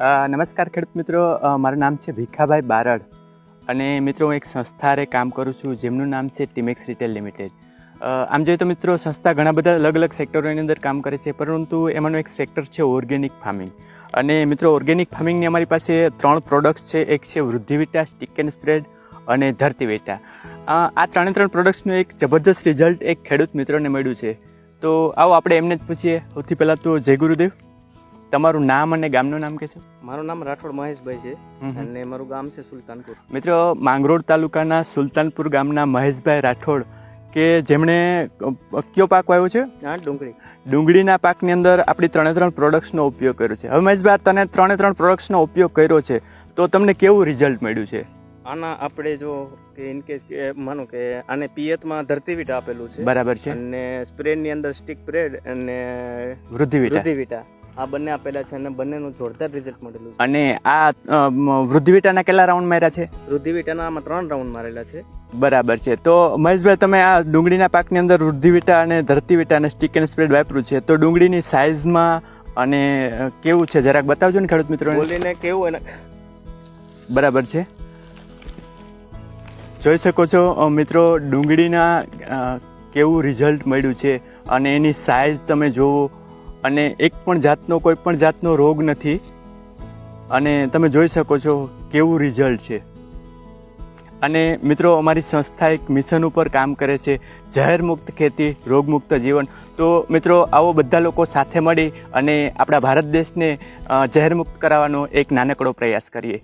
નમસ્કાર ખેડૂત મિત્રો. મારું નામ છે ભીખાભાઈ બારડ અને મિત્રો, હું એક સંસ્થા હારે કામ કરું છું, જેમનું નામ છે ટીમેક્સ રિટેલ લિમિટેડ. આમ જોઈએ તો મિત્રો, સંસ્થા ઘણા બધા અલગ અલગ સેક્ટરોની અંદર કામ કરે છે, પરંતુ એમાંનું એક સેક્ટર છે ઓર્ગેનિક ફાર્મિંગ. અને મિત્રો, ઓર્ગેનિક ફાર્મિંગની અમારી પાસે ત્રણ પ્રોડક્ટ્સ છે. એક છે વૃદ્ધિવિટા, સ્ટીક એન્ડ સ્પ્રેડ અને ધરતીવેટા. આ ત્રણે ત્રણ પ્રોડક્ટ્સનું એક જબરદસ્ત રિઝલ્ટ એક ખેડૂત મિત્રોને મળ્યું છે. તો આવો આપણે એમને જ પૂછીએ. સૌથી પહેલાં તો જય ગુરુદેવ. તમારું નામ અને ગામનું નામ કહેશો? મારું નામ રાઠોડ મહેશભાઈ છે. અને મારું ગામ છે સુલતાનપુર. મિત્રો માંગરોળ તાલુકાના સુલતાનપુર ગામના મહેશભાઈ રાઠોડ કે જેમણે કયો પાક વાવ્યો છે? હા ડુંગળી. ડુંગળીના પાકની અંદર આપણી ત્રણે ત્રણ પ્રોડક્ટ્સનો ઉપયોગ કર્યો છે. હવે મહેશભાઈ તને ત્રણે ત્રણ પ્રોડક્ટ્સનો ઉપયોગ કર્યો છે તો તમને કેવું રિઝલ્ટ મળ્યું છે? આના આપણે જો કે ઇન કેસ કે માનો કે આને પિયતમાં ધરતીવીટા આપેલું છે બરાબર છે. અને સ્પ્રેડની અંદર સ્ટીક બ્રેડ અને વૃદ્ધિવીટા વૃદ્ધિવીટા આ બંને આપેલા છે અને બંનેનું જોરદાર રિઝલ્ટ મળેલું છે. અને આ વૃદ્ધિવિટાના કેટલા રાઉન્ડ માર્યા છે? વૃદ્ધિવીટાના આમાં ત્રણ રાઉન્ડ મારેલા છે. બરાબર છે. તો મહેશભાઈ તમે આ ડુંગળીના પાકની અંદર વૃદ્ધિવિટા અને ધરતીવિટા અને સ્ટીક એન્ડ સ્પ્રેડ વાપર્યું છે. તો ડુંગળીની સાઇઝમાં અને કેવું છે? જરાક બતાવજો ને ખેડૂત મિત્રો બોલીને કેવું એને બરાબર છે. જોઈ શકો છો મિત્રો ડુંગળીના કેવું રિઝલ્ટ મળ્યું છે અને એની સાઇઝ તમે જુઓ અને એક પણ જાતનો, કોઈ પણ જાતનો રોગ નથી. અને તમે જોઈ શકો છો કેવું રિઝલ્ટ છે. અને મિત્રો, અમારી સંસ્થા એક મિશન ઉપર કામ કરે છે ઝેર મુક્ત ખેતી, રોગમુક્ત જીવન. તો મિત્રો, આવો બધા લોકો સાથે મળી અને આપણા ભારત દેશને ઝેરમુક્ત કરાવવાનો એક નાનકડો પ્રયાસ કરીએ.